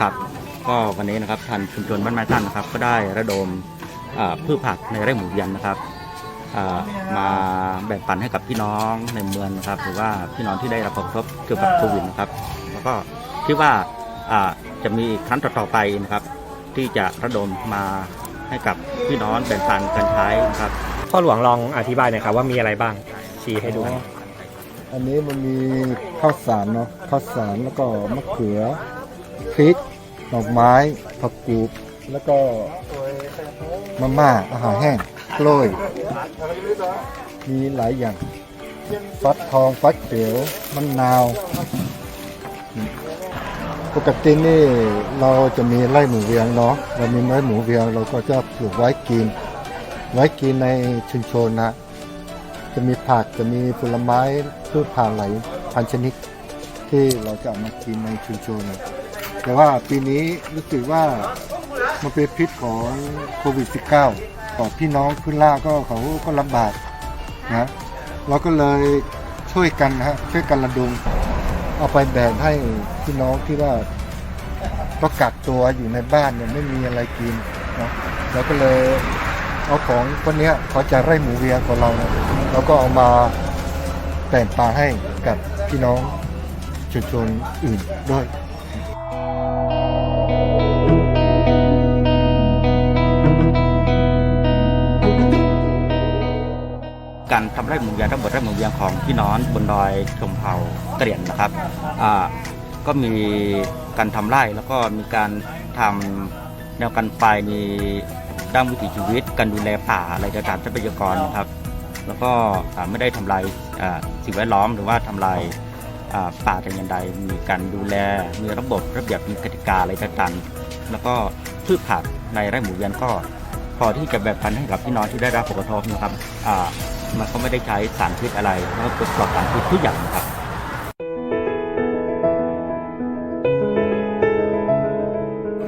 ครับ ก็วันนี้นะครับทางชุมชนบ้านไม้ท่านนะครับ ก็ได้ระดม พืชผักในไร่หมูเวียนนะครับอ่ามาแบ่งปันให้กับพี่น้องในเมืองนะครับ หรือว่าพี่น้องที่ได้รับผลกระทบเกี่ยวกับโควิดนะครับ แล้วก็คิดว่าอ่าจะมีอีกครั้งต่อๆไปนะครับ ที่จะระดมมาให้กับพี่น้องแบ่งปันกันใช้นะครับพ่อหลวงลองอธิบายหน่อยครับว่ามีอะไรบ้างชี้ให้ดูอันนี้มันมีข้าวสารเนาะข้าวสารแล้วก็มะเขือพริกดอกไม้ผักกูดแล้วก็ มาม่า อาหารแห้งกล้วยมีหลายอย่าง ฟักทอง ฟักเขียวมะนนาว ปกตินี่เราจะมีไร่หมูเวียงเนาะ เรามีไร่หมูเวียงเราก็จะปลูกไว้กิน ไว้กินในชุมชนนะ จะมีผัก จะมีผลไม้พืชผักหลายพันชนิด ที่เราจะเอามากินในชุมชน แต่ว่าปีนี้รู้สึกว่า มันเป็นพิษของโควิด -19 ต่อพี่น้องขึ้นล่าก็เขาก็ลำบากนะเราก็เลยช่วยกันนะฮะช่วยกันระดมเอาไปแบ่งให้พี่น้องที่ว่าต้องกักตัวอยู่ในบ้านเนี่ยไม่มีอะไรกินนะเราก็เลยเอาของคนนี้เขาจะไร่หมูเวียงของเราเนี่ยเราก็เอามาแต่งปลาให้กับพี่น้องชุมชนอื่นด้วย การทำไร่หมุนเวียนทั้งหมดไร่หมุนเวียนของพี่น้องบนดอยชมเผ่าเกรียนนะครับอ่าก็มีการทำไร่แล้วก็มีการทำแนวกันไฟมีด้านวิถีชีวิต การดูแลป่าอะไรต่างๆทรัพยากรนะครับ แล้วก็อ่าไม่ได้ทำลายอ่าสิ่งแวดล้อมหรือว่าทำลายอ่าป่าแต่อย่างใดมีการดูแลมีระบบระเบียบมีกติกาอะไรต่างๆแล้วก็พืชผักในไร่หมูเวียนก็ พอที่จะแบ่งปันให้กับพี่น้องที่ได้รับผลกระทบนะครับอ่า มันก็ไม่ได้ใช้สารพิษอะไรแล้วก็ปลอดสารพิษทุกอย่างนะครับ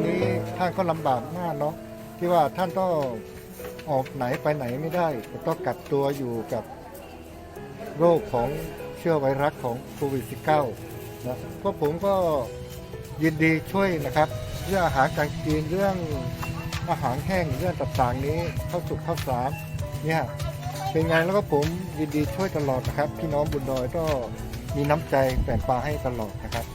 นี้ท่านก็ลำบากมากเนาะที่ว่าท่านต้องออกไหนไปไหนไม่ได้ต้องกักตัวอยู่กับโรคของเชื้อไวรัสของโควิด -19 นะพวกผมก็ยินดีช่วยนะครับ เรื่องอาหารการกินเรื่องอาหารแห้งเรื่องต่างๆนี้เข้าสุกข้าวสารเนี่ย เป็นไงแล้วก็ผมยินดีช่วยตลอดนะครับ พี่น้องบุญดอยก็มีน้ำใจแบ่งปลาให้ตลอดนะครับ